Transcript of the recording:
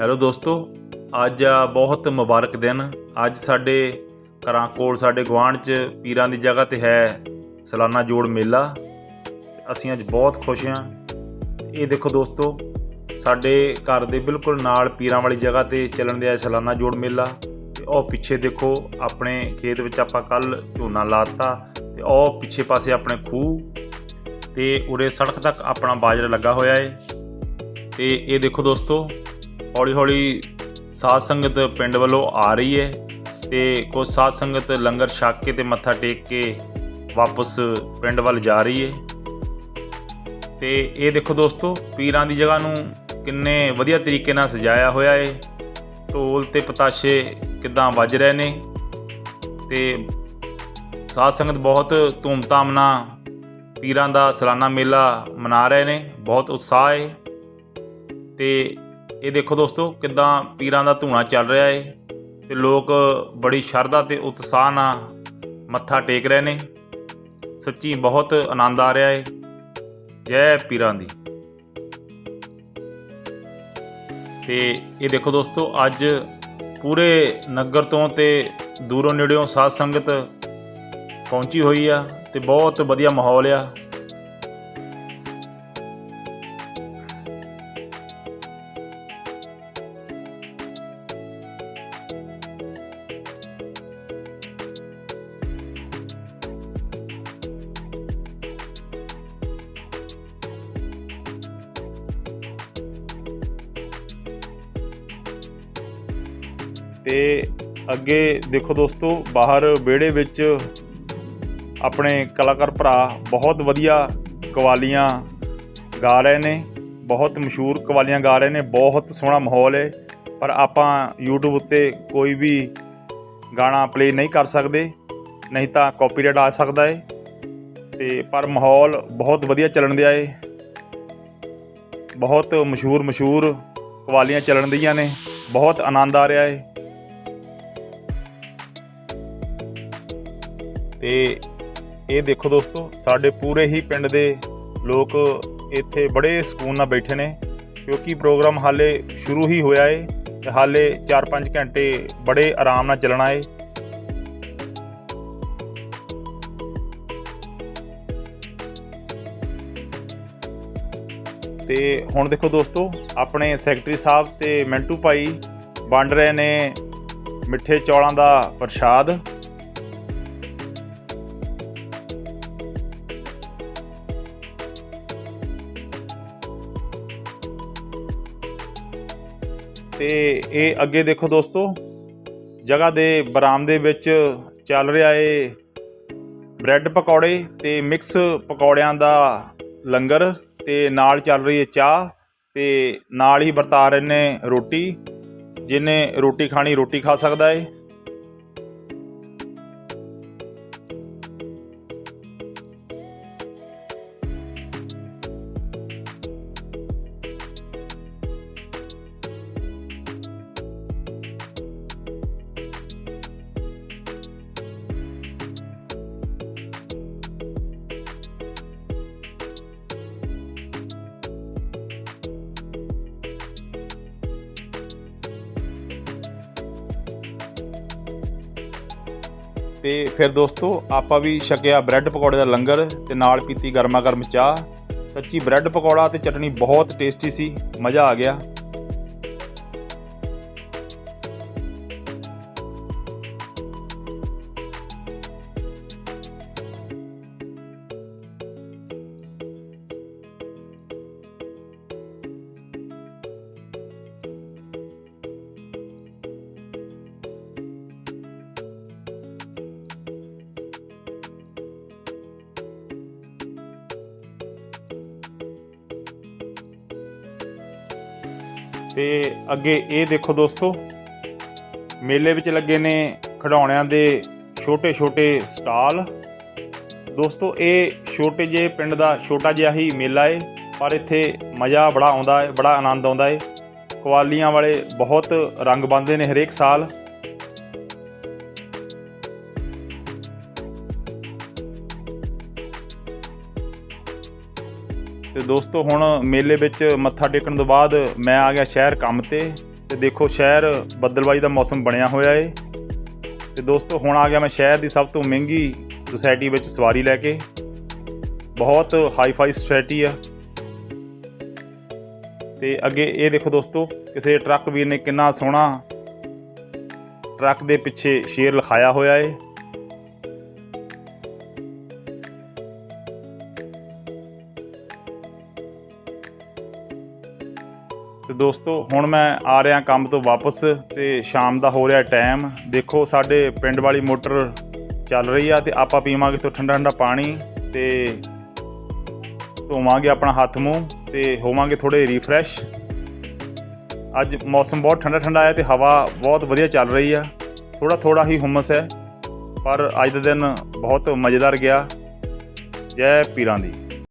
Hello ਦੋਸਤੋ, ਅੱਜ ਆ ਬਹੁਤ ਮੁਬਾਰਕ ਦਿਨ। ਅੱਜ ਸਾਡੇ ਘਰਾਂ ਕੋਲ, ਸਾਡੇ ਗੁਆਂਢ 'ਚ ਪੀਰਾਂ ਦੀ ਜਗ੍ਹਾ ਤੇ ਹੈ ਸਾਲਾਨਾ ਜੋੜ ਮੇਲਾ। ਅਸੀਂ ਅੱਜ ਬਹੁਤ ਖੁਸ਼ ਹਾਂ। ਇਹ ਦੇਖੋ ਦੋਸਤੋ, ਸਾਡੇ ਘਰ ਦੇ ਬਿਲਕੁਲ ਨਾਲ ਪੀਰਾਂ ਵਾਲੀ ਜਗ੍ਹਾ ਤੇ ਚੱਲਣ ਦਿਆ ਸਾਲਾਨਾ ਜੋੜ ਮੇਲਾ। ਤੇ ਉਹ ਪਿੱਛੇ ਦੇਖੋ, ਆਪਣੇ ਖੇਤ ਵਿੱਚ ਆਪਾਂ ਕੱਲ ਝੋਨਾ ਲਾਤਾ ਤੇ ਉਹ ਪਿੱਛੇ ਪਾਸੇ ਆਪਣੇ ਖੂਹ ਤੇ ਉਰੇ ਸੜਕ ਤੱਕ ਆਪਣਾ ਬਾਜਰਾ ਲੱਗਾ ਹੋਇਆ ਏ। ਤੇ ਇਹ ਦੇਖੋ ਦੋਸਤੋ ਹੌਲੀ ਹੌਲੀ ਸਾਧ ਸੰਗਤ ਪਿੰਡ ਵੱਲੋਂ ਆ ਰਹੀ ਹੈ ਤੇ ਕੁਝ ਸਾਧ ਸੰਗਤ ਲੰਗਰ ਛਕ ਕੇ ਤੇ ਮੱਥਾ ਟੇਕ ਕੇ ਵਾਪਸ ਪਿੰਡ ਵੱਲ ਜਾ ਰਹੀ ਹੈ। ਤੇ ਇਹ ਦੇਖੋ ਦੋਸਤੋ, ਪੀਰਾਂ ਦੀ ਜਗ੍ਹਾ ਨੂੰ ਕਿੰਨੇ ਵਧੀਆ ਤਰੀਕੇ ਨਾਲ ਸਜਾਇਆ ਹੋਇਆ ਹੈ। ਢੋਲ ਤੇ ਪਤਾਸ਼ੇ ਕਿਦਾਂ ਵੱਜ ਰਹੇ ਨੇ ਤੇ ਸਾਧ ਸੰਗਤ ਬਹੁਤ ਧੂਮਧਾਮ ਨਾਲ ਪੀਰਾਂ ਦਾ ਸਾਲਾਨਾ ਮੇਲਾ ਮਨਾ ਰਹੇ ਨੇ, ਬਹੁਤ ਉਤਸ਼ਾਹ ਹੈ। ਤੇ ਇਹ ਦੇਖੋ ਦੋਸਤੋ, ਕਿੱਦਾਂ ਪੀਰਾਂ ਦਾ ਧੂਣਾ ਚੱਲ ਰਿਹਾ ਏ ਤੇ ਲੋਕ ਬੜੀ ਸ਼ਰਧਾ ਤੇ ਉਤਸ਼ਾਹ ਨਾਲ ਮੱਥਾ ਟੇਕ ਰਹੇ ਨੇ। ਸੱਚੀ ਬਹੁਤ ਆਨੰਦ ਆ ਰਿਹਾ ਏ। ਜੈ ਪੀਰਾਂ ਦੀ। ਤੇ ਇਹ ਦੇਖੋ ਦੋਸਤੋ, ਅੱਜ ਪੂਰੇ ਨਗਰ ਤੋਂ ਤੇ ਦੂਰੋਂ ਨੇੜਿਓਂ ਸਾਧ ਸੰਗਤ ਪਹੁੰਚੀ ਹੋਈ ਆ ਤੇ ਬਹੁਤ ਵਧੀਆ ਮਾਹੌਲ ਆ। ਤੇ ਅੱਗੇ ਦੇਖੋ ਦੋਸਤੋ, ਬਾਹਰ ਵਿਹੜੇ ਵਿੱਚ ਆਪਣੇ ਕਲਾਕਾਰ ਭਰਾ ਬਹੁਤ ਵਧੀਆ ਕਵਾਲੀਆਂ ਗਾ ਰਹੇ ਨੇ, ਬਹੁਤ ਮਸ਼ਹੂਰ ਕਵਾਲੀਆਂ ਗਾ ਰਹੇ ਨੇ, ਬਹੁਤ ਸੋਹਣਾ ਮਾਹੌਲ ਹੈ, ਪਰ ਆਪਾਂ YouTube ਉੱਤੇ ਕੋਈ ਵੀ ਗਾਣਾ ਪਲੇ ਨਹੀਂ ਕਰ ਸਕਦੇ, ਨਹੀਂ ਤਾਂ ਕਾਪੀਰਾਈਟ ਆ ਸਕਦਾ ਹੈ ਤੇ ਪਰ ਮਾਹੌਲ ਬਹੁਤ ਵਧੀਆ ਚੱਲਣ ਦਿਆ ਏ ਬਹੁਤ ਮਸ਼ਹੂਰ ਮਸ਼ਹੂਰ ਕਵਾਲੀਆਂ ਚੱਲਣ ਦੀਆਂ ਨੇ, ਬਹੁਤ ਆਨੰਦ ਆ ਰਿਹਾ ਏ ਤੇ ਇਹ ਦੇਖੋ ਦੋਸਤੋ, ਸਾਡੇ ਪੂਰੇ ਹੀ ਪਿੰਡ ਦੇ ਲੋਕ ਇੱਥੇ ਬੜੇ ਸਕੂਨ ਨਾਲ ਬੈਠੇ ਨੇ, ਕਿਉਂਕਿ ਪ੍ਰੋਗਰਾਮ ਹਾਲੇ ਸ਼ੁਰੂ ਹੀ ਹੋਇਆ ਏ ਤੇ ਹਾਲੇ 4-5 ਘੰਟੇ ਬੜੇ ਆਰਾਮ ਨਾਲ ਚੱਲਣਾ ਏ। ਤੇ ਹੁਣ ਦੇਖੋ ਦੋਸਤੋ, ਆਪਣੇ ਸੈਕਟਰੀ ਸਾਹਿਬ ਤੇ ਮੈਂਟੂ ਭਾਈ ਵੰਡ ਰਹੇ ਨੇ ਮਿੱਠੇ ਚੌਲਾਂ ਦਾ ਪ੍ਰਸ਼ਾਦ। ਤੇ ਇਹ ਅੱਗੇ ਦੇਖੋ ਦੋਸਤੋ, ਜਗ੍ਹਾ ਦੇ ਬਰਾਮਦੇ ਵਿੱਚ ਚੱਲ ਰਿਹਾ ਏ ਬ੍ਰੈਡ ਪਕੌੜੇ ਤੇ ਮਿਕਸ ਪਕੌੜਿਆਂ ਦਾ ਲੰਗਰ ਤੇ ਨਾਲ ਚੱਲ ਰਹੀ ਹੈ ਚਾਹ ਤੇ ਨਾਲ ਹੀ ਵਰਤਾ ਰਹੇ ਨੇ ਰੋਟੀ ਜਿਹਨੇ ਰੋਟੀ ਖਾਣੀ ਰੋਟੀ ਖਾ ਸਕਦਾ ਏ। ਤੇ ਫਿਰ ਦੋਸਤੋ, ਆਪਾਂ ਵੀ ਛਕਿਆ ਬ੍ਰੈਡ ਪਕੌੜੇ ਦਾ ਲੰਗਰ ਤੇ ਨਾਲ ਪੀਤੀ ਗਰਮਾ ਗਰਮ ਚਾਹ। ਸੱਚੀ ਬ੍ਰੈਡ ਪਕੌੜਾ ਤੇ ਚਟਨੀ ਬਹੁਤ ਟੇਸਟੀ ਸੀ, ਮਜ਼ਾ ਆ ਗਿਆ। ਤੇ ਅੱਗੇ ਇਹ ਦੇਖੋ ਦੋਸਤੋ, ਮੇਲੇ ਵਿੱਚ ਲੱਗੇ ਨੇ ਖਿਡੌਣਿਆਂ ਦੇ ਛੋਟੇ ਛੋਟੇ ਸਟਾਲ। ਦੋਸਤੋ, ਇਹ ਛੋਟੇ ਜਿਹੇ ਪਿੰਡ ਦਾ ਛੋਟਾ ਜਿਹਾ ਹੀ ਮੇਲਾ ਏ, ਪਰ ਇੱਥੇ ਮਜ਼ਾ ਬੜਾ ਆਉਂਦਾ ਏ, ਬੜਾ ਆਨੰਦ ਆਉਂਦਾ ਏ। ਕਵਾਲੀਆਂ ਵਾਲੇ ਬਹੁਤ ਰੰਗ ਬੰਨਦੇ ਨੇ ਹਰੇਕ ਸਾਲ। ਤੇ ਦੋਸਤੋ, ਹੁਣ ਮੇਲੇ ਵਿੱਚ ਮੱਥਾ ਟੇਕਣ ਤੋਂ ਬਾਅਦ ਮੈਂ ਆ ਗਿਆ ਸ਼ਹਿਰ ਕੰਮ ਤੇ ਤੇ ਦੇਖੋ ਸ਼ਹਿਰ ਬੱਦਲਬਾਈ ਦਾ ਮੌਸਮ ਬਣਿਆ ਹੋਇਆ ਏ। ਤੇ ਦੋਸਤੋ, ਹੁਣ ਆ ਗਿਆ ਮੈਂ ਸ਼ਹਿਰ ਦੀ ਸਭ ਤੋਂ ਮਹਿੰਗੀ ਸੁਸਾਇਟੀ ਵਿੱਚ ਸਵਾਰੀ ਲੈ ਕੇ। ਬਹੁਤ ਹਾਈ-ਫਾਈ ਸੁਸਾਇਟੀ ਆ। ਤੇ ਅੱਗੇ ਇਹ ਦੇਖੋ ਦੋਸਤੋ, ਕਿਸੇ ਟਰੱਕ ਵੀਰ ਨੇ ਕਿੰਨਾ ਸੋਹਣਾ ਟਰੱਕ ਦੇ ਪਿੱਛੇ ਸ਼ੇਰ ਲਿਖਾਇਆ ਹੋਇਆ ਏ। ਤੇ ਦੋਸਤੋ, ਹੁਣ ਮੈਂ ਆ ਰਿਹਾ ਕੰਮ ਤੋਂ ਵਾਪਸ ਤੇ ਸ਼ਾਮ ਦਾ ਹੋ ਰਿਹਾ ਟਾਈਮ। ਦੇਖੋ, ਸਾਡੇ ਪਿੰਡ ਵਾਲੀ ਮੋਟਰ ਚੱਲ ਰਹੀ ਆ ਤੇ ਆਪਾਂ ਪੀਵਾਂਗੇ ਤੋਂ ਠੰਡਾ ਠੰਡਾ ਪਾਣੀ ਤੇ ਧੋਵਾਂਗੇ ਆਪਣਾ ਹੱਥ ਮੂੰਹ ਤੇ ਹੋਵਾਂਗੇ ਥੋੜੇ ਰੀਫਰੈਸ਼ ਅੱਜ ਮੌਸਮ ਬਹੁਤ ਠੰਡਾ ਠੰਡਾ ਹੈ ਤੇ ਹਵਾ ਬਹੁਤ ਵਧੀਆ ਚੱਲ ਰਹੀ ਆ। ਥੋੜਾ ਥੋੜਾ ਹੀ ਹੁਮਸ ਹੈ, ਪਰ ਅੱਜ ਦਾ ਦਿਨ ਬਹੁਤ ਮਜ਼ੇਦਾਰ ਗਿਆ। ਜੈ ਪੀਰਾਂ ਦੀ।